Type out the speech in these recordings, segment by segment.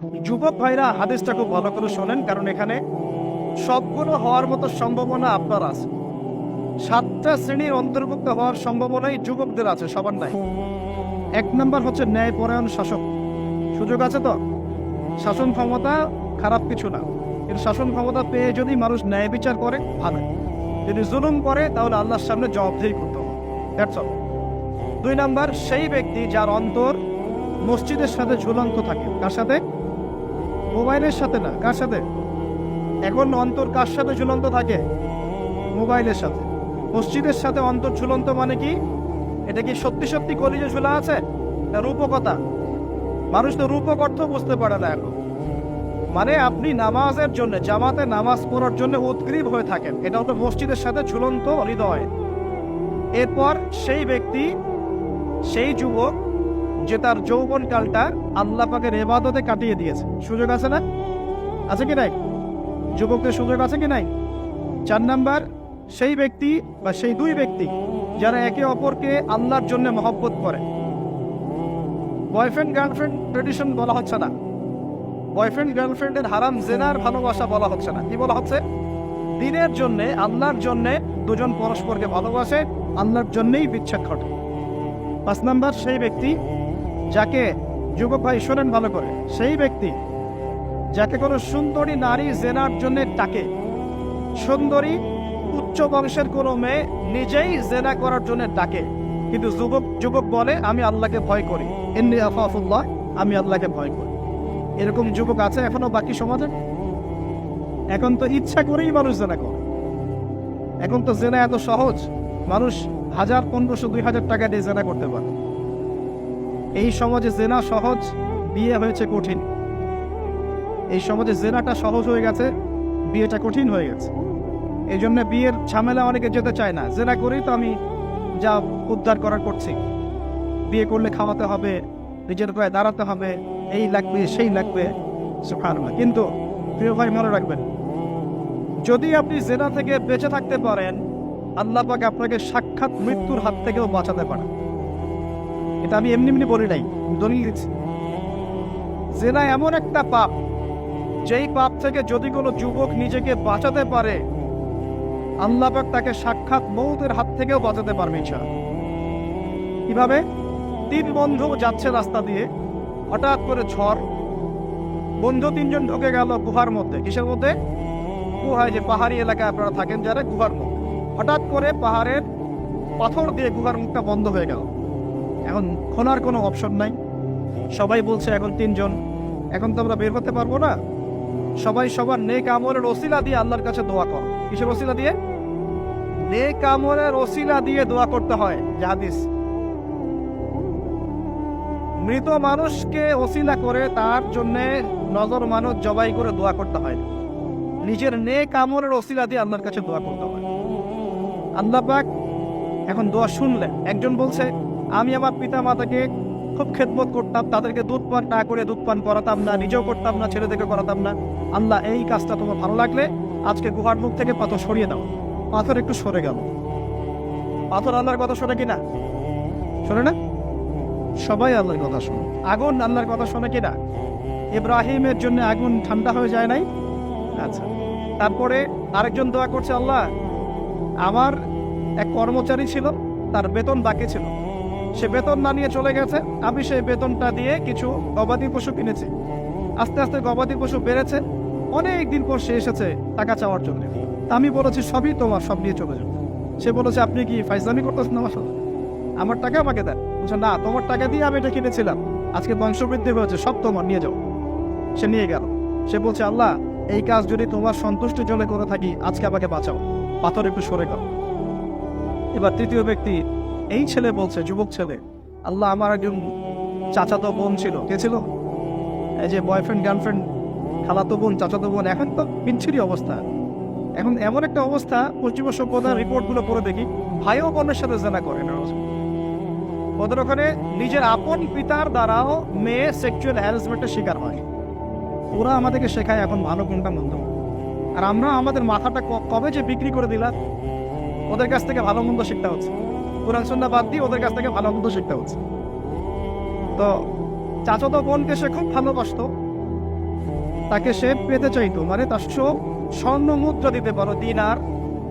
যুবক ভাইরা, হাদিসটা খুব ভালো করে শোনেন, কারণ এখানে সবগুলো হওয়ার মতো সম্ভাবনা আপনার আছে। সাতটা শ্রেণির অন্তর্ভুক্ত হওয়ার সম্ভাবনাই যুবকদের আছে, সবার নাই। এক নম্বর হচ্ছে ন্যায়পরায়ণ শাসক। সুযোগ আছে তো? শাসন ক্ষমতা খারাপ কিছু না। কিন্তু শাসন ক্ষমতা পেয়ে যদি মানুষ ন্যায় বিচার করে, ভালো। যদি জুলুম করে, তাহলে আল্লাহর সামনে জবাবদেহি করতে হবে। That's all. দুই নাম্বার, সেই ব্যক্তি যার অন্তর মসজিদের সাথে ঝুলন্ত থাকে। তার সাথে? মোবাইলের সাথে না, কার সাথে? এখন অন্তর কার সাথে ঝুলন্ত থাকে? মোবাইলের সাথে। মসজিদের সাথে অন্তর ঝুলন্ত মানে কি? এটা কি সত্যি সত্যি কলিজে ঝুলা আছে? না রূপকতা? মানুষ তো রূপক অর্থ বুঝতে পারে না এখন। মানে আপনি নামাজের জন্য, জামাতে নামাজ পড়ার জন্য উদ্গ্রীব হয়ে থাকেন। এটা হলো মসজিদের সাথে ঝুলন্ত হৃদয়। এরপর সেই ব্যক্তি, সেই যুবক যে তার যৌবনকালটা আল্লাহ পাকের এবাদতে কাটিয়ে দিয়েছে। সুযোগ আছে না? আছে কি নাই? যুবকদের সুযোগ আছে কি নাই? চার নাম্বার, সেই ব্যক্তি বা সেই দুই ব্যক্তি যারা একে অপরকে আল্লাহর জন্য মহব্বত করে। বয়ফ্রেন্ড, গার্লফ্রেন্ড ট্রেডিশন বলা হচ্ছে না। বয়ফ্রেন্ড, গার্লফ্রেন্ডের হারাম জেনার ভালোবাসা বলা হচ্ছে না। কি বলা হচ্ছে? দিনের জন্যে, আল্লাহর জন্যে দুজন পরস্পরকে ভালোবাসে, আল্লাহর জন্যেই বিচ্ছেদ ঘটে। পাঁচ নাম্বার, সেই ব্যক্তি যাকে যুবক ভাই শোনেন ভালো করে, সেই ব্যক্তি যাকে কোনো সুন্দরী নারী জেনার জন্য ডাকে। সুন্দরী উচ্চ বংশের কোনো মেয়ে নিজেই জেনা করার জন্য ডাকে। কিন্তু যুবক যুবক বলে, আমি আল্লাহকে ভয় করি। এমনি আফাফুল্লাহ, আমি আল্লাহকে ভয় করি। এরকম যুবক আছে এখনও বাকি সমাজে? এখন তো ইচ্ছা করেই মানুষ জেনা করে। এখন তো জেনা এত সহজ, মানুষ হাজার পনেরোশো, দুই হাজার টাকা দিয়ে জেনা করতে পারে। এই সমাজে জেনা সহজ, বিয়ে হয়েছে কঠিন। এই সমাজে জেনাটা সহজ হয়ে গেছে, বিয়েটা কঠিন হয়ে গেছে। এই জন্য বিয়ের ঝামেলা অনেকে যেতে চায় না। জেনা করেই তো আমি যা উদ্ধার করার করছি। বিয়ে করলে খাওয়াতে হবে, নিজের পায়ে দাঁড়াতে হবে, এই লাগবে, সেই লাগবে। কিন্তু প্রিয় ভাই, মনে রাখবেন, যদি আপনি জেনা থেকে বেঁচে থাকতে পারেন, আল্লাহ আপনাকে সাক্ষাৎ মৃত্যুর হাত থেকেও বাঁচাতে পারে এটা আমি এমনি এমনি বলি নাই, দলিল দিচ্ছি। জেনা এমন একটা পাপ, যেই পাপ থেকে যদি কোনো যুবক নিজেকে বাঁচাতে পারে, আল্লাহ পাক তাকে সাক্ষাৎ মৌতের হাত থেকেও বাঁচাতে পারবে ইনশাআল্লাহ। কীভাবে? তিন বন্ধু যাচ্ছে রাস্তা দিয়ে, হঠাৎ করে ঝড়, বন্ধু তিনজন ঢুকে গেল গুহার মধ্যে। কিসের মধ্যে? গুহায় যে পাহাড়ি এলাকায় আপনারা থাকেন যারা, গুহার মধ্যে। হঠাৎ করে পাহাড়ের পাথর দিয়ে গুহার মুখটা বন্ধ হয়ে গেল। এখন খোলার কোনো অপশন নাই। সবাই বলছে এখন তিনজন। এখন তো আমরা বের হতে পারব না। সবাই সবার নেক আমলের ওসিলা দিয়ে আল্লাহর কাছে দোয়া কর। কিসের ওসিলা দিয়ে? নেক আমলের ওসিলা দিয়ে দোয়া করতে হয় জাহাদিস মৃত মানুষকে ওসিলা করে তার জন্য নজর মানুষ জবাই করে দোয়া করতে হয়। নিজের নেক আমলের ওসিলা দিয়ে আল্লাহর কাছে দোয়া করতে হয়। আল্লাহ পাক এখন দোয়া শুনলেন। একজন বলছে আমি আমার পিতা মাতাকে খুব খেদমত করতাম, তাদেরকে দুধ পান না করে দুধ পান করাতাম না, নিজেও করতাম না, ছেলেদেরকে করাতাম না। আল্লাহ, এই কাজটা তোমার ভালো লাগলে আজকে গুহার মুখ থেকে পাথর সরিয়ে দাও। পাথর একটু সরে গেল। পাথর আল্লাহর কথা শোনে কিনা? শোনে না? সবাই আল্লাহর কথা শোনে। আগুন আল্লাহর কথা শোনে কিনা? ইব্রাহিমের জন্য আগুন ঠান্ডা হয়ে যায় নাই? আচ্ছা। তারপরে আরেকজন দোয়া করছে, আল্লাহ, আমার এক কর্মচারী ছিল, তার বেতন বাকি ছিল। সে বেতন না নিয়ে চলে গেছে। আমি সেই বেতনটা দিয়ে কিছু গবাদি পশু কিনেছি। আস্তে আস্তে গবাদি পশু বেড়েছে। অনেক দিন পর সে এসেছে টাকা চাওয়ার জন্য। আমি বলেছি, সবই তোমার, সব নিয়ে চলে যাবে সে বলেছে, আপনি কি ফাইজলামি করতেছেন আমার সাথে? আমার টাকা আমাকে দেন। বলছে, না, তোমার টাকা দিয়ে আমি এটা কিনেছিলাম। আজকে বংশবৃদ্ধি হয়েছে, সব তোমার, নিয়ে যাও। সে নিয়ে গেল। সে বলছে, আল্লাহ, এই কাজ যদি তোমার সন্তুষ্টির জন্য করে থাকি, আজকে আমাকে বাঁচাও। পাথর একটু সরে গেল। এবার তৃতীয় ব্যক্তি এই ছেলে বলছে, যুবক ছেলে, আল্লাহ আমার একজন চাচাতো বোন ছিল। কে ছিল? এই যে বয়ফ্রেন্ড গার্লফ্রেন্ড খালাতো বোন, চাচাতো বোন, এখন তো বিচ্ছিরি অবস্থা। এখন এমন একটা অবস্থা পশ্চিমা সভ্যতার রিপোর্টগুলো পড়ে দেখি ভাই ও বোনের সাথে জেনা করে না ওদের ওখানে নিজের আপন পিতার দ্বারাও মেয়ে সেক্সুয়াল হ্যারাসমেন্টের শিকার হয়। ওরা আমাদেরকে শেখায় এখন ভালো কোনটা মন্দ। আর আমরা আমাদের মাথাটা কবে যে বিক্রি করে দিলাম ওদের কাছ থেকে ভালো মন্দ শিখতে হচ্ছে। কোরআন সন্ধ্যা বাদ দিয়ে ওদের কাছ থেকে ভালো মন্দ শিখতে হচ্ছে। তো চাচাতো বোনকে সে খুব ভালোবাসতো। তাকে সে পেতে চাইতো মানে তার চোখ স্বর্ণ মুদ্রা দিতে পারো, দিনার,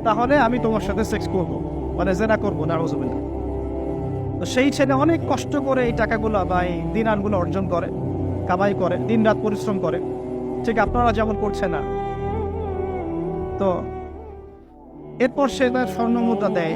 তাহলে আমি তোমার সাথে সেক্স করব মানে জেনা করব না রোজবিল্লা তো সেই ছেলে অনেক কষ্ট করে এই টাকাগুলো বা এই দিনারগুলো অর্জন করে, কামাই করে দিন রাত পরিশ্রম করে। ঠিক আপনারা যেমন করছে না। তো এরপর সে তার স্বর্ণ মুদ্রা দেয়।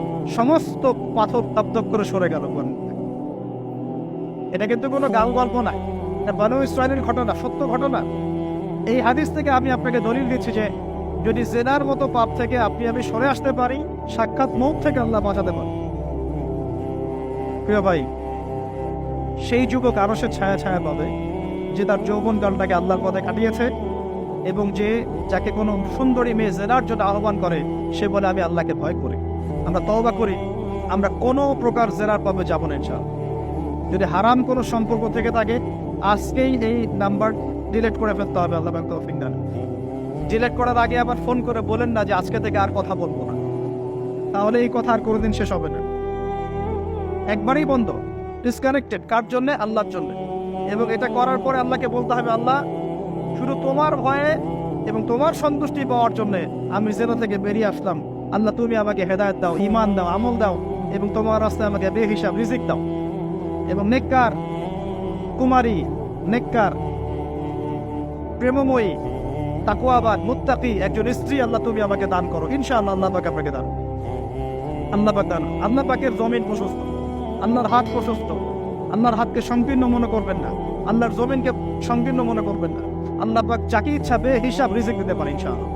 সমস্ত পাথর তাপদপ করে সরে গেল এটা কিন্তু কোনো গাল গল্প না এটা বানু ইসরায়েলের ঘটনা, সত্য ঘটনা। এই হাদিস থেকে আমি আপনাকে দলিল দিচ্ছি যে, যদি জেনার মতো পাপ থেকে আপনি আমি সরে আসতে পারি, সাক্ষাৎ মুখ থেকে আল্লাহ বাঁচাতে পারি প্রিয় ভাই, সেই যুবক আরও সে ছায়া ছায়া পাবে, যে তার যৌবন কালটাকে আল্লাহর পথে কাটিয়েছে এবং যে যাকে কোনো সুন্দরী মেয়ে জেনার জন্য আহ্বান করে, সে বলে, আমি আল্লাহকে ভয় করি। আমরা তওবা করি, আমরা কোনো প্রকার জেরার পাবে যাব না ইনশাআল্লাহ। যদি হারাম কোনো সম্পর্ক থেকে থাকে, আজকেই এই নাম্বার ডিলেট করে ফেলতে হবে, আল্লাহ ব্যাংক তৌফিক দান। ডিলিট করার আগে আবার ফোন করে বলেন না যে আজকে থেকে আর কথা বলব না। তাহলে এই কথা আর কোনোদিন শেষ হবে না। একবারই বন্ধ ডিসকানেক্টেড কার জন্য? আল্লাহর জন্য। এবং এটা করার পরে আল্লাহকে বলতে হবে, আল্লাহ, শুধু তোমার ভয়ে এবং তোমার সন্তুষ্টি পাওয়ার জন্য আমি জেনা থেকে বেরিয়ে আসলাম। আল্লাহ তুমি আমাকে হেদায়ত দাও ইমান দাও, আমল দাও এবং তোমার রাস্তায় আমাকে বেহিসাব, রিজিক দাও। এবং নেককার, কুমারী, নেককার, প্রেমময়ী তাকুয়াবাদ মুত্তাকি একজন স্ত্রী আল্লাহ তুমি আমাকে দান করো। ইনশাআল্লাহ আল্লাহ পাক আপনাকে দান। আল্লাহ পাক দান। আল্লাহ পাকের জমিন প্রশস্ত। আল্লাহর হাত প্রশস্ত। আল্লাহর হাতকে সংকীর্ণ মনে করবেন না। আল্লাহর জমিনকে সংকীর্ণ মনে করবেন না। আল্লাহ পাক যাকে ইচ্ছা বে হিসাব রিজিক দিতে পারে ইনশাআল্লাহ।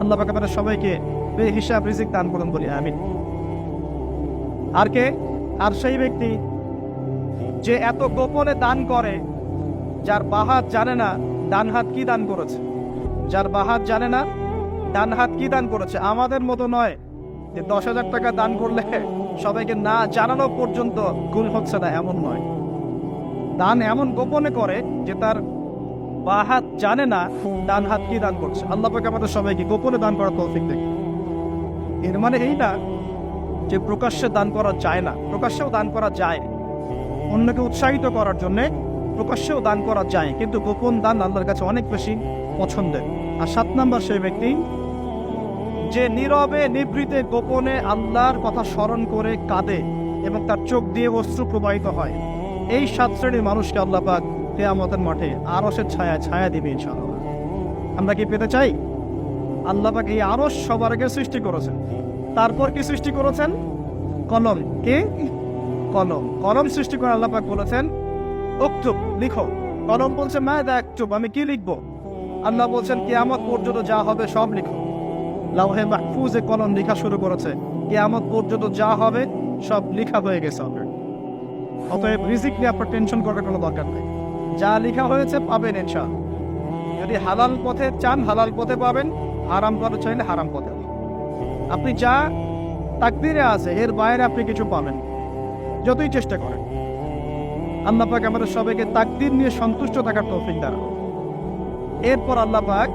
আল্লাহ পাক আপনাদের সবাইকে বে হিসাব রিজিক দান করুন বলি, আমিন। আর কে? আর সেই ব্যক্তি যে এত গোপনে দান করে, যার বাহাত জানে না ডান হাত কি দান করেছে। যার বাহাত জানে না ডান হাত কি দান করেছে। আমাদের মতো নয় যে দশ হাজার টাকা দান করলে সবাইকে না জানানো পর্যন্ত গুণ হচ্ছে না, এমন নয়। দান এমন গোপনে করে যে তার বা হাত জানে না ডান হাত কি দান করছে। আল্লাহ পাকে আমাদের সবাইকে গোপনে দান করার তৌফিক দেখে এর মানে এই না যে প্রকাশ্যে দান করা যায় না, প্রকাশ্যেও দান করা যায়। অন্যকে উৎসাহিত করার জন্য প্রকাশ্যেও দান করা যায়, কিন্তু গোপন দান আল্লাহর কাছে অনেক বেশি পছন্দের। আর সাত নাম্বার সেই ব্যক্তি, যে নীরবে, নিভৃতে, গোপনে আল্লাহর কথা স্মরণ করে কাঁদে এবং তার চোখ দিয়ে অশ্রু প্রবাহিত হয়। এই সাত শ্রেণির মানুষকে আল্লাহ পাক কেয়ামতের মাঠে আরসের ছায়া ছায়া দিবে ইনশাআল্লাহ। আমরা কি পেতে চাই? আল্লাহ পাক এই আরস সবার আগে সৃষ্টি করেছেন। তারপর কি সৃষ্টি করেছেন? কলম। কে? কলম। কলম সৃষ্টি করে আল্লাহ পাক বলেছেন উক্তুব লিখো। কলম বলছে মা দেখ চুপ আমি কি লিখব? আল্লাহ বলছেন কে কেয়ামত পর্যন্ত যা হবে সব লিখো। লাউহে মাহফুজে কলম লেখা শুরু করেছে। কে কেয়ামত পর্যন্ত যা হবে সব লেখা হয়ে গেছে অতএব রিজিক নিয়ে আপনার টেনশন করার কোনো দরকার নেই। যা লেখা হয়েছে পাবেন ইনশাল যদি হালাল পথে চান, হালাল পথে পাবেন। হারাম পথে চাইলে হারাম পথে আপনি যা তাকদিরে আছে, এর বাইরে আপনি কিছু পাবেন যতই চেষ্টা করেন। আল্লাহ পাক আমাদের সবাইকে তাকদির নিয়ে সন্তুষ্ট থাকার তৌফিক দ্বারা এরপর আল্লাহ পাক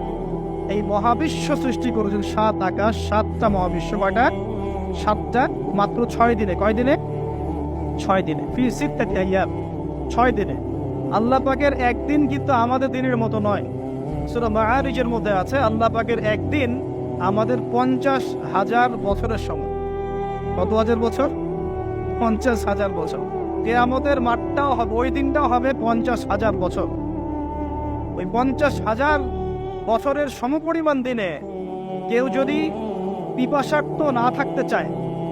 এই মহাবিশ্ব সৃষ্টি করেছেন সাত আকাশ, সাতটা মহাবিশ্ব। কয়টা? সাতটা, মাত্র ছয় দিনে। কয় দিনে? ছয় দিনে। ফি আইয়াম। ছয় দিনে। আল্লাহ পাকের একদিন কিন্তু আমাদের দিনের মতো নয়। সুরা মাআরিজের মধ্যে আছে, আল্লাহ পাকের একদিন আমাদের পঞ্চাশ হাজার বছরের সময়। কত হাজার বছর? পঞ্চাশ হাজার বছর। কেয়ামতের মাঠটাও হবে, ওই দিনটাও হবে পঞ্চাশ হাজার বছর। ওই পঞ্চাশ হাজার বছরের সমপরিমাণ দিনে কেউ যদি পিপাসার্থ না থাকতে চায়,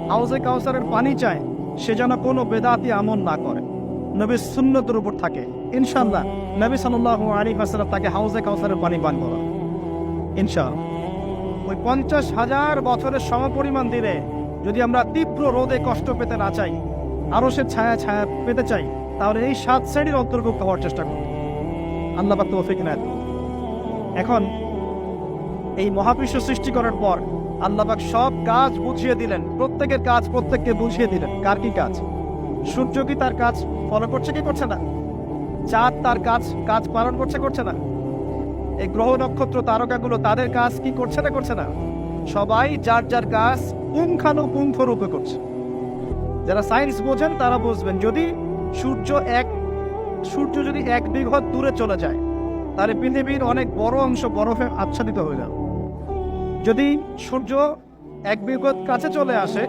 হাউজে কাউসারের পানি চায়, সে যেন কোনো বেদাতি আমল না করে। নবীর সুন্নতের উপর থাকে। ইনশাল্লাহ নবী সাল্লাহ আলী হাসালাম তাকে হাউজে কাউসারের পানি পান করা ইনশাআল্লাহ। ওই পঞ্চাশ হাজার বছরের সমপরিমাণ দিনে যদি আমরা তীব্র রোদে কষ্ট পেতে না চাই আরও সে ছায়া ছায়া পেতে চাই, তাহলে এই সাত শ্রেণির অন্তর্ভুক্ত হওয়ার চেষ্টা করব। আল্লাহ পাক তৌফিক নেয় এখন এই মহাবিশ্ব সৃষ্টি করার পর আল্লাহবাক সব কাজ বুঝিয়ে দিলেন, প্রত্যেকের কাজ প্রত্যেককে বুঝিয়ে দিলেন। কার কি কাজ? সূর্য কি তার কাজ ফলো করছে কি করছে না? চাঁদ তার কাজ কাজ পালন করছে করছে না। এই গ্রহ নক্ষত্র তারকাগুলো তাদের কাজ কি করছে না করছে না? সবাই যার যার কাজ পুঙ্খানুপুঙ্খ রূপে করছে। যারা সায়েন্স বোঝেন তারা বুঝবেন, যদি সূর্য এক, সূর্য যদি এক বিঘত দূরে চলে যায়, তাহলে পৃথিবীর অনেক বড় অংশ বরফে আচ্ছাদিত হয়ে যাবে। যদি সূর্য এক বিঘত কাছে চলে আসে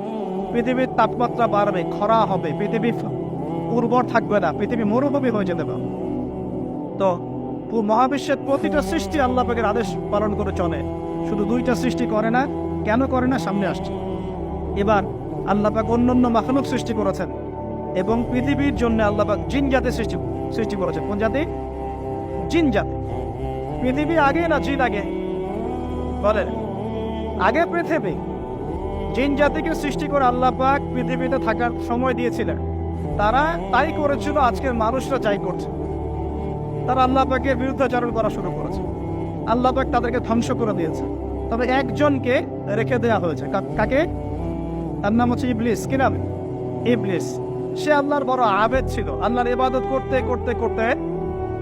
পৃথিবীর তাপমাত্রা বাড়বে, খরা হবে, পৃথিবী উর্বর থাকবে না, পৃথিবী মরুভূমি হয়ে যেতে পারে। তো মহাবিশ্বের প্রতিটা সৃষ্টি আল্লাহ পাকের আদেশ পালন করে চলে। শুধু দুইটা সৃষ্টি করে না, কেন করে না সামনে আসছে। এবার আল্লাহ পাক অন্যান্য মাখলুক সৃষ্টি করেছেন এবং পৃথিবীর জন্য আল্লাহ পাক জিন জাতি সৃষ্টি সৃষ্টি করেছেন। কোন জাতি? জিন জাতি। পৃথিবী আগে না জিন আগে? বলেন। আগে পৃথিবী জিন জাতিকে সৃষ্টি করে আল্লাহ পাক পৃথিবীতে থাকার সময় দিয়েছিলেন। তারা তাই করেছিল, আজকের মানুষরা যাই করছে। তারা আল্লাহ পাকের বিরুদ্ধাচরণ করা শুরু করেছে। আল্লাহ পাক তাদেরকে ধ্বংস করে দিয়েছে। তবে একজনকে রেখে দেওয়া হয়েছে। কাকে? তার নাম হচ্ছে ইবলিস। কি নাম? ইবলিস। সে আল্লাহর বড় আবেদ ছিল। আল্লাহর ইবাদত করতে করতে করতে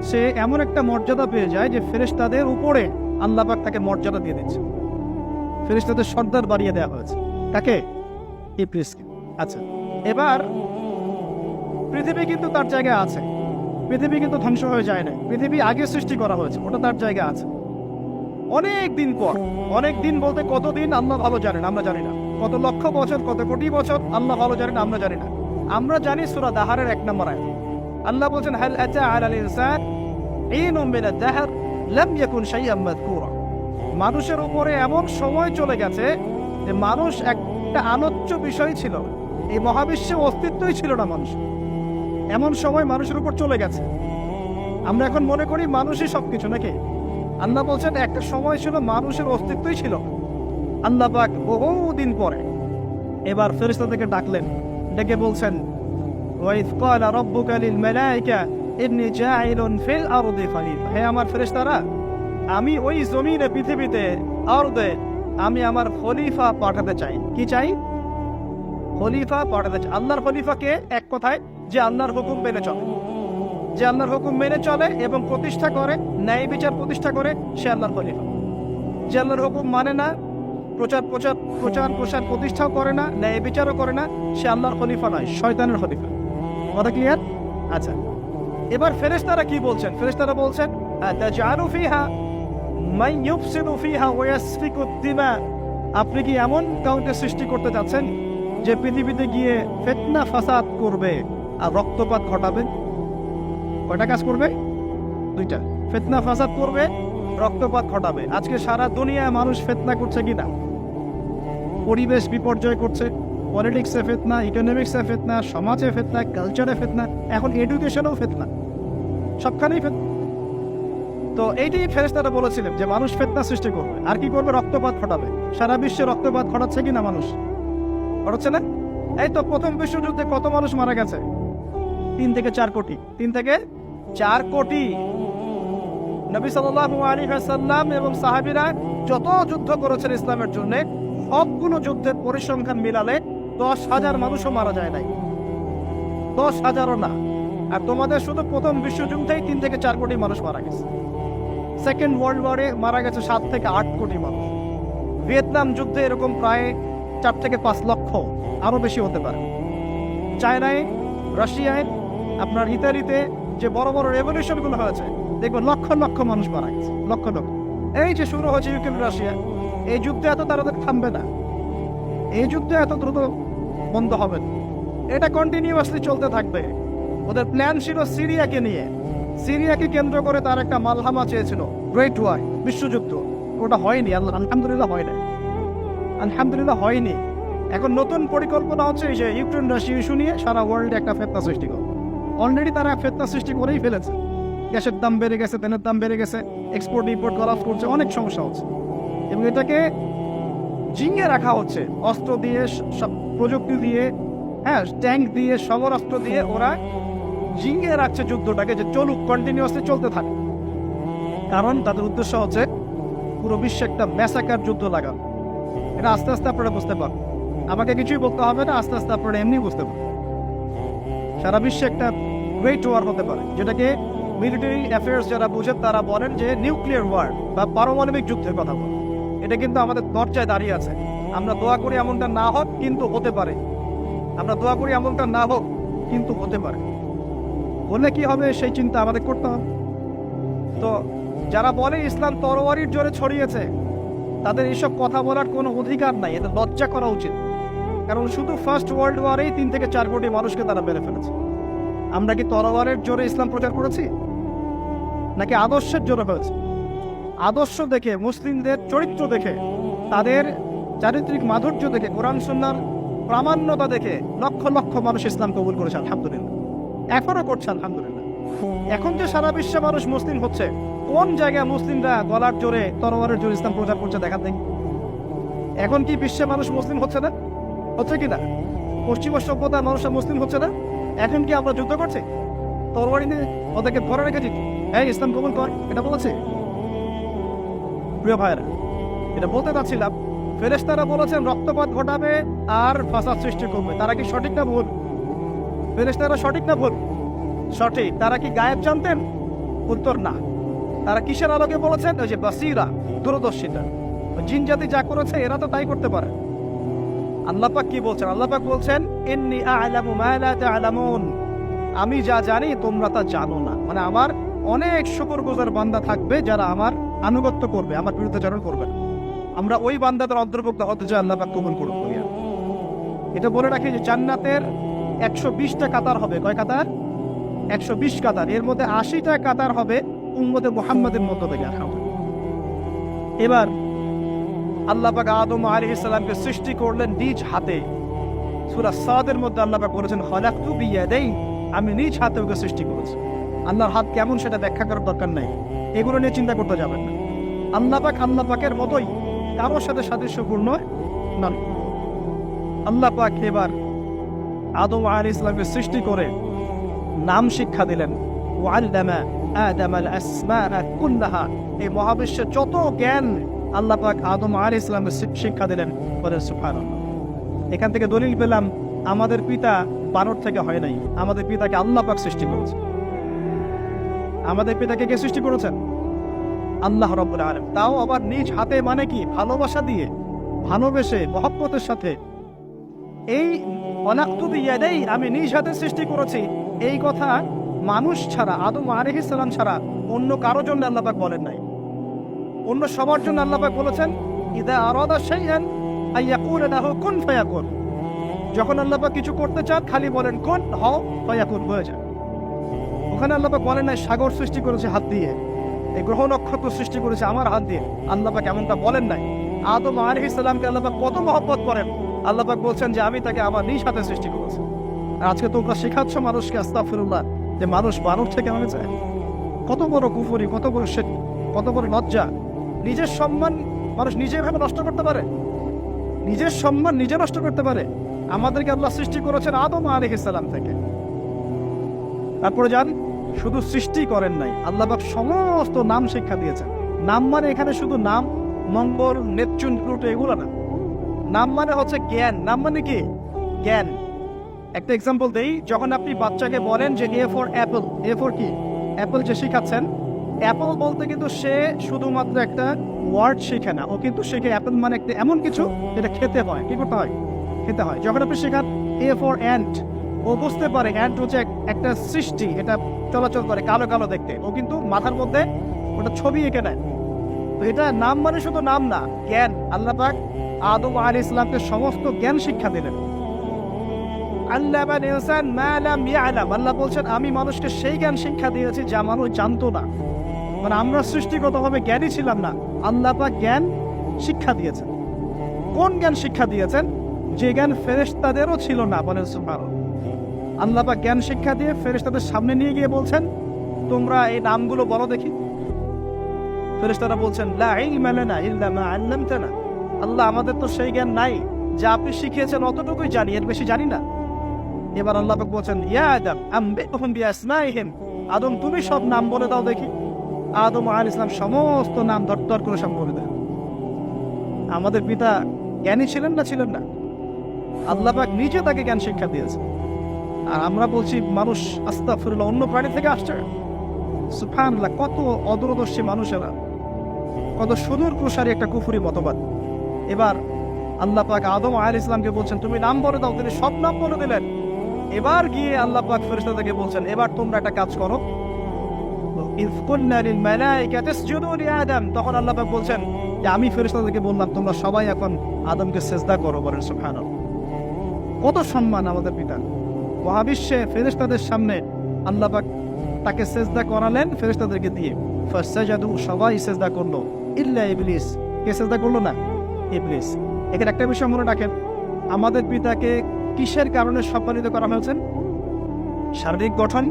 সে এমন একটা মর্যাদা পেয়ে যায় যে ফেরেশতাদের উপরে আল্লাহ পাক তাকে মর্যাদা দিয়ে দিচ্ছে। ফেরেশতাদের সর্দার বাড়িয়ে দেওয়া হয়েছে। ইবলিসকে আচ্ছা এবার পৃথিবী কিন্তু তার জায়গায় আছে। পৃথিবী কিন্তু ধ্বংস হয়ে যায় না পৃথিবী আগে সৃষ্টি করা হয়েছে, ওটা তার জায়গায় আছে। অনেক দিন পর, অনেক দিন বলতে কতদিন আল্লাহ ভালো জানেন, আমরা জানি না। কত লক্ষ বছর, কত কোটি বছর আল্লাহ ভালো জানেন, আমরা জানি না। আমরা জানি সুরা দাহারের এক নম্বর আয়াত। আল্লাহ বলছেন, হাল আতা আলাল ইনসান ঈনুম মিনাদ দাহর লাম ইয়াকুন শাইআম মাযকুরা। মানুষের উপরে এমন সময় চলে গেছে যে মানুষ একটা আলোচ্য বিষয় ছিল। এই মহাবিশ্বে অস্তিত্বই ছিল না মানুষ। এমন সময় মানুষের উপর চলে গেছে। আমরা এখন মনে করি মানুষই সবকিছু নাকি? আল্লাহ বলছেন, একটা সময় ছিল মানুষের অস্তিত্বই ছিল। আল্লাহ পাক বহুদিন পরে এবার ফেরেশতা থেকে ডাকলেন। ডেকে বলছেন আমার ফেরেশতারা, আমি ওই জমিনে, পৃথিবীতে, আরদে আমি আমার খলিফা পাঠাতে চাই। কি চাই? খলিফা পাঠাতে চাই। আল্লাহর খলিফাকে এক কথায়, যে আল্লাহর হুকুম মেনে চলে। যে আল্লাহর হুকুম মেনে চলে এবং প্রতিষ্ঠা করে, ন্যায় বিচার প্রতিষ্ঠা করে, সে আল্লাহর খলিফা। যে আল্লাহর হুকুম মানে না, প্রচার প্রচার প্রচার, প্রসার প্রতিষ্ঠাও করে না, ন্যায় বিচারও করে না, সে আল্লাহর খলিফা নয়, শয়তানের খলিফা। কথা ক্লিয়ার আচ্ছা। এবার ফেরেশতারা কি বলছেন? ফেরেশতারা বলছেন ফিহা? দিমা আপনি কি এমন কাউকে সৃষ্টি করতে চাচ্ছেন যে পৃথিবীতে গিয়ে ফিতনা ফাসাদ করবে আর রক্তপাত ঘটাবে? কয়টা কাজ করবে? দুইটা। ফিতনা ফাসাদ করবে, রক্তপাত ঘটাবে। আজকে সারা দুনিয়ায় মানুষ ফেতনা করছে কিনা? পরিবেশ বিপর্যয় করছে। পলিটিক্সে ফেতনা, ইকোনমিক্সে ফেতনা, সমাজে ফেতনা, কালচারে ফেতনা, এখন এডুকেশনেও ফেতনা। সবখানেই ফেতনা। তো এইটাই ফেরেস্তারা বলেছিলেন যে মানুষ ফেতনা সৃষ্টি করবে। আর কি করবে? রক্তপাত ঘটাবে। সারা বিশ্বে রক্তপাত ঘটাচ্ছে কিনা মানুষ? ঘটাচ্ছে না? এই তো প্রথম বিশ্বযুদ্ধে কত মানুষ মারা গেছে? তিন থেকে চার কোটি। তিন থেকে চার কোটি। নবী আলাইহি ওয়াসাল্লাম এবং সাহাবীরা যত যুদ্ধ করেছেন ইসলামের জন্য, সবগুলো যুদ্ধের পরিসংখ্যান মিলালে দশ হাজার মানুষও মারা যায় নাই। দশ হাজারও না। আর তোমাদের শুধু প্রথম বিশ্বযুদ্ধেই তিন থেকে চার কোটি মানুষ মারা গেছে। সেকেন্ড ওয়ার্ল্ড ওয়ারে মারা গেছে সাত থেকে আট কোটি মানুষ। ভিয়েতনাম যুদ্ধে এরকম প্রায় চার থেকে পাঁচ লক্ষ আরও বেশি হতে পারে। চায়নায়, রাশিয়ায়, আপনার ইতালিতে যে বড় বড় রেভলিউশনগুলো হয়েছে, দেখবেন লক্ষ লক্ষ মানুষ মারা গেছে, লক্ষ লক্ষ। এই যে শুরু হয়েছে ইউক্রেন, রাশিয়া, এই যুদ্ধে এত তাড়াতাড়ি থামবে না। এই যুদ্ধে এত দ্রুত বন্ধ হবে এটা কন্টিনিউয়াসলি চলতে থাকবে। ওদের প্ল্যান ছিল সিরিয়াকে নিয়ে। সিরিয়াকে কেন্দ্র করে তার একটা মালহামা চেয়েছিল। গ্রেট ওয়ার বিশ্বযুদ্ধ। ওটা হয়নি, আল্লাহ আলহামদুলিল্লাহ হয় না আলহামদুলিল্লাহ হয়নি। এখন নতুন পরিকল্পনা হচ্ছে যে ইউক্রেন রাশিয়া ইস্যু নিয়ে সারা ওয়ার্ল্ডে একটা ফেতনা সৃষ্টি করো অলরেডি তারা ফেতনা সৃষ্টি করেই ফেলেছে। গ্যাসের দাম বেড়ে গেছে, তেলের দাম বেড়ে গেছে এক্সপোর্ট ইম্পোর্ট কলাপ করছে, অনেক সমস্যা হচ্ছে। এবং এটাকে জিঙে রাখা হচ্ছে। অস্ত্র দিয়ে সব প্রযুক্তি দিয়ে হ্যাঁ ট্যাঙ্ক দিয়ে সবর অস্ত্র দিয়ে ওরা জিঙে রাখছে যুদ্ধটাকে যে চলুক কন্টিনিউয়াসলি চলতে থাকে। কারণ তাদের উদ্দেশ্য হচ্ছে পুরো বিশ্বে একটা ম্যাসাকার যুদ্ধ লাগানো। এটা আস্তে আস্তে আপনারা বুঝতে পারবেন। আমাকে কিছুই বলতে হবে না, আস্তে আস্তে আপনারা এমনি বুঝতে পারবেন। সারা বিশ্বে একটা গ্রেট ওয়ার হতে পারে, যেটাকে মিলিটারি অ্যাফেয়ার্স যারা বুঝেন, তারা বলেন যে নিউক্লিয়ার ওয়ার বা পারমাণবিক যুদ্ধের কথা বলে। এটা কিন্তু আমাদের দরজায় দাঁড়িয়ে আছে। আমরা দোয়া করি এমনটা না হোক, কিন্তু হতে পারে। আমরা দোয়া করি এমনটা না হোক, কিন্তু হতে পারে। হলে কি হবে? সেই চিন্তা আমাদের করতে হবে। তো যারা বলে ইসলাম তরোয়ারির জোরে ছড়িয়েছে, তাদের এসব কথা বলার কোনো অধিকার নাই। এদের লজ্জা করা উচিত। কারণ শুধু ফার্স্ট ওয়ার্ল্ড ওয়ারেই তিন থেকে চার কোটি মানুষকে তারা মেরে ফেলেছে। আমরা কি তরোয়ারের জোরে ইসলাম প্রচার করেছি? নাকি আদর্শের জোরে হয়েছে? আদর্শ দেখে, মুসলিমদের চরিত্র দেখে, তাদের চারিত্রিক মাধুর্য দেখে, কোরআন সুন্নার প্রামাণ্যতা দেখে লক্ষ লক্ষ মানুষ ইসলাম কবুল করেছে, আলহামদুলিল্লাহ। এখনও করছে, আলহামদুলিল্লাহ। এখন যে সারা বিশ্বে মানুষ মুসলিম হচ্ছে, কোন জায়গায় মুসলিমরা গলার জোরে, তরোয়ারের জোরে ইসলাম প্রচার করছে দেখা দেখি। এখন কি বিশ্বে মানুষ মুসলিম হচ্ছে না? হচ্ছে কি না? পশ্চিমা সভ্যতার মানুষরা মুসলিম হচ্ছে না? এখন কি আমরা যুদ্ধ করছি? তরবারি নিয়ে ওদেরকে ধরে রেখেছি? হ্যাঁ ইসলাম কবুল কর, এটা বলেছে। প্রিয় ভাইরা এটা বলতে চাচ্ছিলাম, ফেরেশতারা বলেছেন, রক্তপাত ঘটাবে আর ফাসাদ সৃষ্টি করবে। তারা কি সঠিক না ভুল? ফেরেশতারা সঠিক না ভুল? সঠিক। তারা কি গায়েব জানতেন? উত্তর না। তারা কিসের আলোকে বলেছেন? ওই যে বাসিরা, দূরদর্শিতা। জিন জাতি যা করেছে, এরা তো তাই করতে পারে। আল্লাহ পাক কি বলছেন? আল্লাহ পাক বলছেন তা'লামুন। আমি যা জানি, তোমরা তা জানো না। মানে আমার অনেক শুকরগুজার বান্দা থাকবে যারা আমার আনুগত্য করবে, আমার বিরুদ্ধাচরণ করবে। আমরা ওই বান্দাদের অন্তর্ভুক্ত হতে চাই, আল্লাহ পাক কবুল করুন এটা বলে রাখি যে জান্নাতের একশো বিশটা কাতার হবে। কয় কাতার? একশো বিশ কাতার। এর মধ্যে আশিটা কাতার হবে উম্মতে মোহাম্মদের মধ্য থেকে। এবার আল্লাহ পাক আদম আলাইহিস সালামকে সৃষ্টি করলেন নিজ হাতে। সুরা সাদের মধ্যে আল্লাহ পাক বলেছেন, খলাকতু বিয়াদাই আমি নিজ হাতে ওকে সৃষ্টি করেছি। আল্লাহর হাত কেমন সেটা ব্যাখ্যা করার দরকার নাই। এগুলো নিয়ে চিন্তা করতে যাবেন না। আল্লাহ পাক আল্লাহ পাকের মতোই কারোর সাথে সাদৃশ্যপূর্ণ নন। আল্লাহ পাক এবার আদম আলী ইসলামকে সৃষ্টি করে নাম শিক্ষা দিলেন। এই মহাবিশ্বের যত জ্ঞান আল্লাহ পাক আদম আলী শিক্ষা দিলেন। এখান থেকে দলিল পেলাম, আমাদের পিতা বানর থেকে হয় নাই। আমাদের পিতাকে আল্লাহ পাক সৃষ্টি করেছে। আমাদের পিতাকে কে সৃষ্টি করেছেন? আল্লাহ রব্বুল আলম তাও আবার নিজ হাতে মানে কি? ভালোবাসা দিয়ে, ভালোবেসে, মহব্বতের সাথে। এই আমি নিজ হাতে সৃষ্টি করেছি। এই কথা মানুষ ছাড়া, আদম আলাইহিস সালাম ছাড়া অন্য কারোর জন্য আল্লাপাক বলেন নাই। অন্য সবার জন্য আল্লাপাক বলেছেন, ইদা আরাদা শাইআন আইয়াকুল লাহু কুন ফায়াকুন। যখন আল্লাপাক কিছু করতে চান, খালি বলেন, কোন, হও, ফায়াকুন, হয়ে যায়। ওখানে আল্লাপাক বলেন নাই, সাগর সৃষ্টি করেছে হাত দিয়ে। এই গ্রহ নক্ষত্র সৃষ্টি করেছে আমার হাত দিয়ে। আল্লাপাক এমনটা বলেন নাই। আদম আলাইহিস সালামকে আল্লাপাক কত মহব্বত করেন। আল্লাপাক বলছেন যে আমি তাকে আমার নিজ হাতে সৃষ্টি করেছি। আজকে তোমরা শেখাচ্ছ মানুষকে আস্তাফিরুল্লাহ যে মানুষ বানর থেকে হয়ে যায় কত বড় কুফরি, কত বড় শেখ কত বড় লজ্জা। নিজের সম্মান মানুষ নিজে ভাবে নষ্ট করতে পারে? নিজের সম্মান নিজে নষ্ট করতে পারে? আমাদেরকে আল্লাহ সৃষ্টি করেছেন আদম আলাইহিস সালাম থেকে। তারপরে যান, শুধু সৃষ্টি করেন নাই আল্লাহবাক সমস্ত নাম শিক্ষা দিয়েছেন। নাম মানে এখানে শুধু নাম, মঙ্গল, নেপচুন, প্লুটো, এগুলো না। নাম মানে হচ্ছে জ্ঞান। নাম মানে কি? জ্ঞান। একটা এক্সাম্পল দেই, যখন আপনি বাচ্চাকে বলেন যে A for apple A for কি? অ্যাপল যে শেখাচ্ছেন অ্যাপল বলতে কিন্তু সে শুধুমাত্র একটা ওয়ার্ড শেখে না। ও কিন্তু শেখে অ্যাপল মানে একটা এমন কিছু যেটা খেতে হয়। কি করতে হয়? খেতে হয়। যখন আপনি শেখান এ ফর অ্যান্ট ও বুঝতে পারে অ্যান্ট হচ্ছে একটা সৃষ্টি। এটা চলাচল করে কালো কালো দেখতে। ও কিন্তু মাথার মধ্যে ওটা ছবি এঁকে নেয়। তো এটা নাম মানে শুধু নাম না, জ্ঞান। আল্লাহ পাক আদম আলী ইসলামকে সমস্ত জ্ঞান শিক্ষা দিলেন। আল্লাহ বলছেন, আমি মানুষকে সেই জ্ঞান শিক্ষা দিয়েছি যা মানুষ জানতো না। মানে আমরা সৃষ্টিগতভাবে জ্ঞানী ছিলাম না। আল্লাহ জ্ঞান শিক্ষা দিয়েছেন। কোন জ্ঞান শিক্ষা দিয়েছেন? যে জ্ঞান ফেরেশতাদেরও ছিল না, বলেন সুবহানাল্লাহ। জ্ঞান শিক্ষা দিয়ে ফেরেশতাদের সামনে নিয়ে গিয়ে বলছেন, তোমরা এই নামগুলো বলো দেখি। ফেরেশতারা বলছেন, লা ইলমা লানা ইল্লা মা আল্লামতানা। আল্লাহ আমাদের তো সেই জ্ঞান নাই, যা আপনি শিখিয়েছেন অতটুকুই জানি, এর বেশি জানি না। এবার আল্লাহ বলছেন, ইয়া আদম আদম, তুমি সব নাম বলে দাও দেখি। আদম আলাইহিস ইসলাম সমস্ত নাম দরদর করে সব বলে দেন আমাদের পিতা জ্ঞানী ছিলেন না ছিলেন না। আল্লাহ নিজে তাকে জ্ঞান শিক্ষা দিয়েছে আর আমরা বলছি, মানুষ আস্তাফিরুল্লাহ অন্য প্রাণী থেকে আসছে। সুফানুল্লাহ কত অদূরদর্শী মানুষেরা, কত সুদূর প্রসারী একটা কুফুরি মতবাদ। এবার আল্লাহ পাক আদম আল ইসলামকে বলছেন, তুমি নাম বলে দাও। তিনি সব নাম বলে দিলেন। এবার গিয়ে আল্লাহ পাক ফেরেশতাদেরকে বলছেন, এবার তোমরা একটা কাজ করো। তখন আল্লাহ পাক বলছেন, যে আমি ফেরেশতাদেরকে বললাম, তোমরা সবাই এখন আদমকে সেজদা করো, বলেন সুবহানাল্লাহ। কত সম্মান আমাদের পিতা। মহাবিশ্বে ফেরেশতাদের সামনে আল্লাহ পাক তাকে সেজদা করালেন, ফেরেশতাদেরকে দিয়ে। ফাসাজাদু সবাই সেজদা করল। ইল্লা ইবলিস কে সেজদা করল না? ইবলিস, এখানে একটা বিষয় মনে রাখেন, আমাদের পিতাকে কিসের কারণে সম্মানিত করা হয়েছে? শারীরিক গঠন,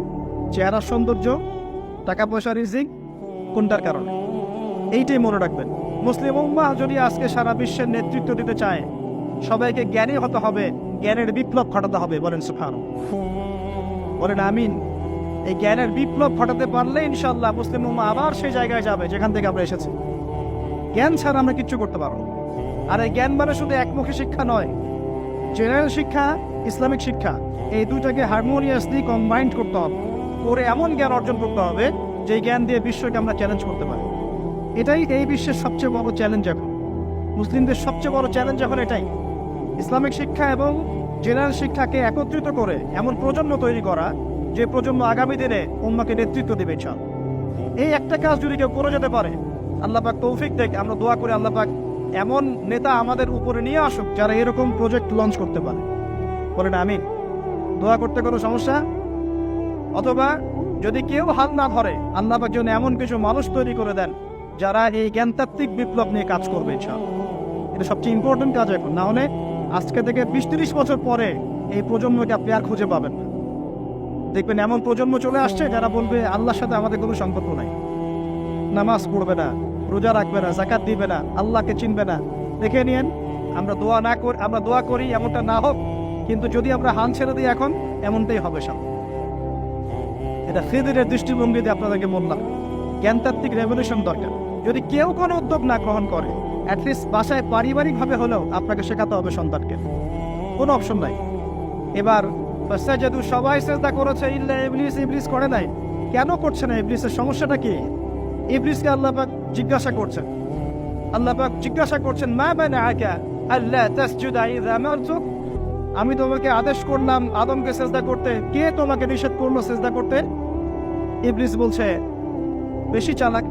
চেহারা সৌন্দর্য টাকা পয়সা রিজিক, কোনটার কারণে? এইটাই মনে রাখবেন। মুসলিম উম্মাহ যদি আজকে সারা বিশ্বের নেতৃত্ব দিতে চায়, সবাইকে জ্ঞানী হতে হবে, জ্ঞানের বিপ্লব ঘটাতে হবে, বলেন সুফান বলেন আমিন। এই জ্ঞানের বিপ্লব ঘটাতে পারলে ইনশাল্লাহ মুসলিম উম্মা আবার সেই জায়গায় যাবে, যেখান থেকে আমরা এসেছি। জ্ঞান ছাড়া আমরা কিচ্ছু করতে পারব। আর এই জ্ঞান মানে শুধু একমুখী শিক্ষা নয়। জেনারেল শিক্ষা ইসলামিক শিক্ষা, এই দুটাকে হারমোনিয়াসলি কম্বাইন্ড করতে হবে। করে এমন জ্ঞান অর্জন করতে হবে যে জ্ঞান দিয়ে বিশ্বকে আমরা চ্যালেঞ্জ করতে পারি। এটাই এই বিশ্বের সবচেয়ে বড় চ্যালেঞ্জ এখন। মুসলিমদের সবচেয়ে বড় চ্যালেঞ্জ এখন এটাই। ইসলামিক শিক্ষা এবং জেনারেল শিক্ষাকে একত্রিত করে এমন প্রজন্ম তৈরি করা, যে প্রজন্ম আগামী দিনে উম্মাকে নেতৃত্ব দেবে ইনশাল এই একটা কাজ যদি কেউ করে যেতে পারে, আল্লাহ পাক তৌফিক দেখ, আমরা দোয়া করে আল্লাহ পাক এমন নেতা আমাদের উপরে নিয়ে আসুক যারা এরকম প্রজেক্ট লঞ্চ করতে পারে। বলেন আমি দোয়া করতে কোনো সমস্যা? অথবা যদি কেউ হাল না ধরে আল্লাহ যেন এমন কিছু মানুষ তৈরি করে দেন যারা এই জ্ঞানতাত্ত্বিক বিপ্লব নিয়ে কাজ করবে, ইনশাআল্লাহ। এটা সবচেয়ে ইম্পর্টেন্ট কাজ এখন। না হলে আজকে থেকে বিশ তিরিশ বছর পরে এই প্রজন্মকে আপনি আর খুঁজে পাবেন না। দেখবেন এমন প্রজন্ম চলে আসছে যারা বলবে, আল্লাহর সাথে আমাদের কোনো সম্পর্ক নাই। নামাজ পড়বে না। রোজা রাখবে না জাকাত দিবে না, আল্লাহকে চিনবে না। দেখে নিয়েন, আমরা দোয়া না করি, আমরা দোয়া করি এমনটা না হোক, কিন্তু যদি আমরা হান ছেড়ে দিই এখন, এমনটাই হবে সব এটা ফেদের দৃষ্টিভঙ্গি দিয়ে আপনাদেরকে বললাম, জ্ঞানতাত্ত্বিক রেভলিউশন দরকার। যদি কেউ কোনো উদ্যোগ না গ্রহণ করে অ্যাটলিস্ট বাসায় পারিবারিকভাবে হলেও আপনাকে শেখাতে হবে সন্তানকে। কোনো অপশন নাই। এবার যেহেতু সবাই চেষ্টা করেছে, ইল্লা ইবলিস ইবলিস করে নাই। কেন করছে না? ইবলিসের সমস্যাটা কি? ইবলিসকে আল্লাহ পাক জিজ্ঞাসা করছেন। আল্লাহ পাক জিজ্ঞাসা করছেন, মা মানে আকা আল্লাহ তাসজুদা ইযা আমারতুক আমি তোমাকে আদেশ করলাম আদমকে সেজদা করতে। কে তোমাকে নিষেধ করল সেজদা করতে? ইবলিস বলছে, বেশি চালাক,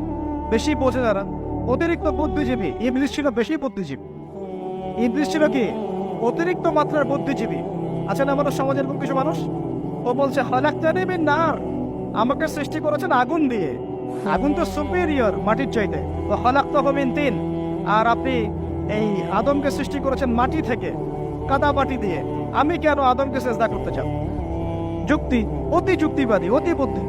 বেশি বোঝে যারা অতিরিক্ত বুদ্ধিজীবী। ইবলিস ছিল বেশি বুদ্ধিজীবী। ইবলিস ছিল কি? অতিরিক্ত মাত্রার বুদ্ধিজীবী। আছে না আমাদের সমাজের কিছু মানুষ? ও বলছে হলাক্তানি বিন নার। আমাকে সৃষ্টি করেছেন আগুন দিয়ে। আগুন তো সুপিরিয়র মাটির চাইতে। তো হলাক্ত হবেন তিন। আর আপনি এই আদমকে সৃষ্টি করেছেন মাটি থেকে কাদা মাটি দিয়ে। আমি কেন আদমকে চেষ্টা করতে চাও? যুক্তি, অতি যুক্তিবাদী, অতি বুদ্ধি।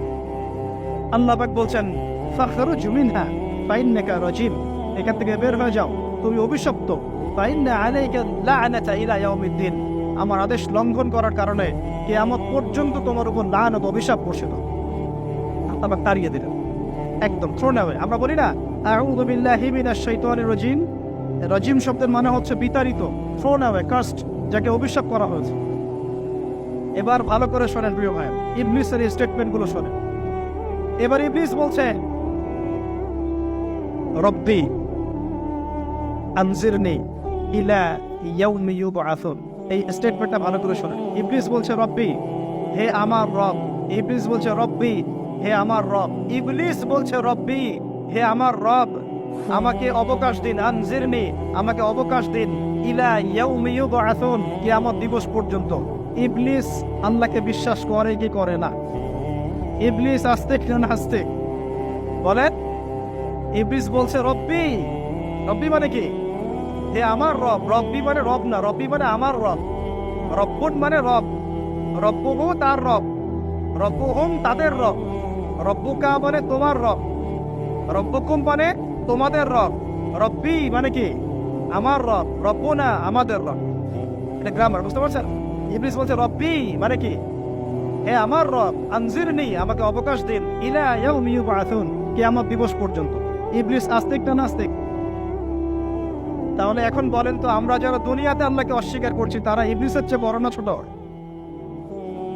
আল্লাহ পাক বলছেন ফাখরু জুমিনহা ফাইন্নাকা রাজিম। এখান থেকে বের হয়ে যাও। তুমি অভিশপ্ত। ফাইন্না আলাইকা লাআনাতা ইলা ইয়াউমিদ্দিন। আমার আদেশ লঙ্ঘন করার কারণে কিয়ামত পর্যন্ত তোমার উপর লাআনত অভিশাপ বর্ষিত। আল্লাহ পাক তাড়িয়ে দিলেন। একদম থ্রোন অ্যাওয়ে আমরা বলি না, আউযু বিল্লাহি মিনাশ শাইতানির রাজিম। রাজিম শব্দের মানে হচ্ছে বিতাড়িত থ্রোন অ্যাওয়ে কাস্ট যাকে অভিশাপ করা হয়েছে। এবার ভালো করে শোনেন প্রিয় ভাই, ইবলিসের স্টেটমেন্টগুলো শোনেন। এবার ইবলিস বলছে, রব্বি আনজিরনি ইলা ইয়াউমি ইউবআসুন। এই স্টেটমেন্টটা ভালো করে শোনেন। ইবলিস বলছে, রব্বি, হে আমার রব। ইবলিস বলছে, রব্বি হে আমার রব। ইবলিস বলছে, রব্বি, হে আমার রব, আমাকে অবকাশ দিন, আনজিরনি, আমাকে অবকাশ দিন, ইলা ইয়াউমি ইউবআসুন কিয়ামত দিবস পর্যন্ত। ইবলিস আল্লাহকে বিশ্বাস করে কি করে না? ইবলিস আস্তে কিনা আস্তে বলেন, ইবলিস বলছে, রব্বি রব্বি মানে কি? হে আমার রব, রব্বি মানে রব না, রব্বি মানে আমার রব। রব্বুন মানে রব, রব্বুহু তার রব, রব্বুহুম তাদের রব। রব্বুকা মানে তোমার রব। রব্বকুম মানে তোমাদের রব। রব্বি মানে কি? আমার রব। রব্বুনা আমাদের রব। এটা গ্রামার বুঝতে পারছেন? ইবলিস বলছে, রব্বি মানে কি? হে আমার রব, আনজিরনি, আমাকে অবকাশ দিন। ইলা ইয়াউমি ইউবআথুন কিয়ামত দিবস পর্যন্ত। ইবলিস আস্তিক না নাস্তিক? তাহলে এখন বলেন তো, আমরা যারা দুনিয়াতে আল্লাহকে অস্বীকার করছি, তারা ইবলিসের চেয়ে বড় না ছোট?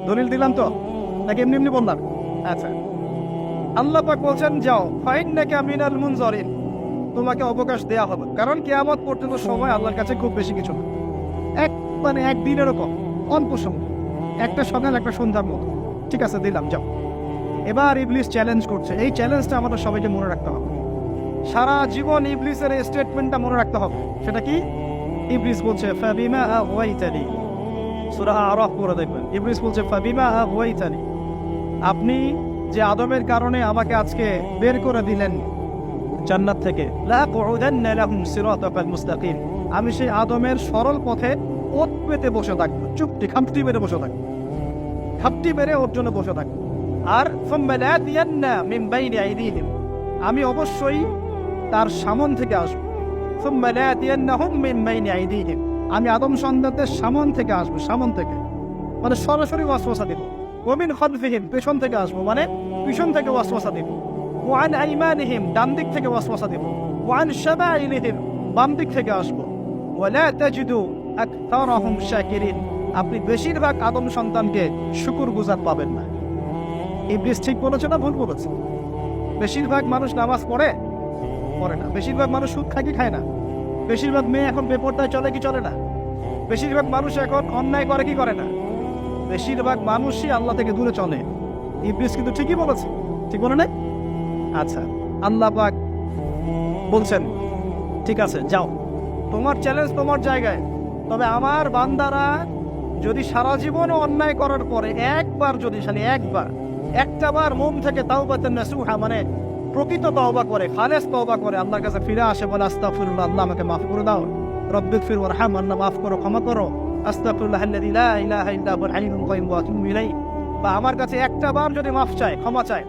দলিল দিলাম তো? নাকি এমনি এমনি বললাম? আচ্ছা। আল্লাহ পাক বলছেন, যাও ফাইন নাকি মিনাল মুনজারিন। তোমাকে অবকাশ দেয়া হবে। কারণ কিয়ামত পর্যন্ত সময় আল্লাহর কাছে খুব বেশি কিছু না। এক মানে একদিনের এরকম অল্প সময়। একটা সকাল, একটা সন্ধ্যার মতো। ঠিক আছে, দিলাম, যাও। এবার ইবলিস চ্যালেঞ্জ করছে। এই চ্যালেঞ্জটা আমাদের সবাইকে মনে রাখতে হবে। সারা জীবন ইবলিসের স্টেটমেন্টটা মনে রাখতে হবে। সেটা কি? ইবলিস বলছে, ফাবিমা আওয়াইতানি। সূরা আরাফ পড়ে দেখবেন। ইবলিস বলছে, ফাবিমা আওয়াইতানি। আপনি যে আদমের কারণে আমাকে আজকে বের করে দিলেন জান্নাত থেকে। আমি সেই আদমের সরল পথে ওত পেতে বসে থাকব। চুপটি খামটি মেরে বসে থাকব। খাপটি মেরে ওর জন্য বসে থাকব। আর আমি অবশ্যই তার সামন থেকে আসব। আমি আদম সন্তানদের সামন থেকে আসব, সামন থেকে। মানে সরাসরি ওয়াসওয়াসা দিব। ওমিন খলফিহিম পেছন থেকে আসব মানে পিছন থেকে ওয়াসওয়াসা দিব। ওয়ান আইমানিহিম, ডান দিক থেকে ওয়াসওয়াসা দিব। ওয়ান শামাইলিহিম বাম দিক থেকে আসব। ওয়ালা তাজিদু আকতারাহুম শাকিরিন, আপনি বেশিরভাগ আদম সন্তানকে শুকুর গুজার পাবেন না। ইবলিস ঠিক বলেছে না ভুল বলেছে? বেশিরভাগ মানুষ নামাজ পড়ে? পড়ে না। বেশিরভাগ মানুষ সুদ খায় কি খায় না? বেশিরভাগ মেয়ে এখন বেপরদায় চলে কি চলে না? বেশিরভাগ মানুষ এখন অন্যায় করে কি করে না? বেশিরভাগ মানুষই আল্লাহ থেকে দূরে চলে। ইবলিস কিন্তু ঠিকই বলেছে। ঠিক বলে নাই? আচ্ছা আল্লাহ পাক বলছেন, ঠিক আছে, যাও। তোমার চ্যালেঞ্জ তোমার জায়গায়। তবে আমার বান্দারা যদি সারা জীবনও অন্যায় করার পরে একবার যদি খালি একবার, একটা বার মন থেকে তাও পাতেন না সুহা মানে প্রকৃত তওবা করে, খালেস তওবা করে, আল্লাহর কাছে ফিরে আসে বলে আস্তাগফিরুল্লাহ, আল্লাহ আমাকে মাফ করে দাও। রব্বিক ফির ওয়ারহাম, আল্লাহ মাফ করো, ক্ষমা করো। আতুবু বা আমার কাছে একটা বার যদি মাফ চায়, ক্ষমা চায়,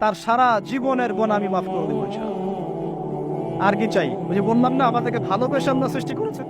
তার সারা জীবনের বোন আমি মাফ করে দেবো আর কি চাই? ওই যে বললাম না, আমাদেরকে ভালোবেসে আমরা সৃষ্টি করেছেন।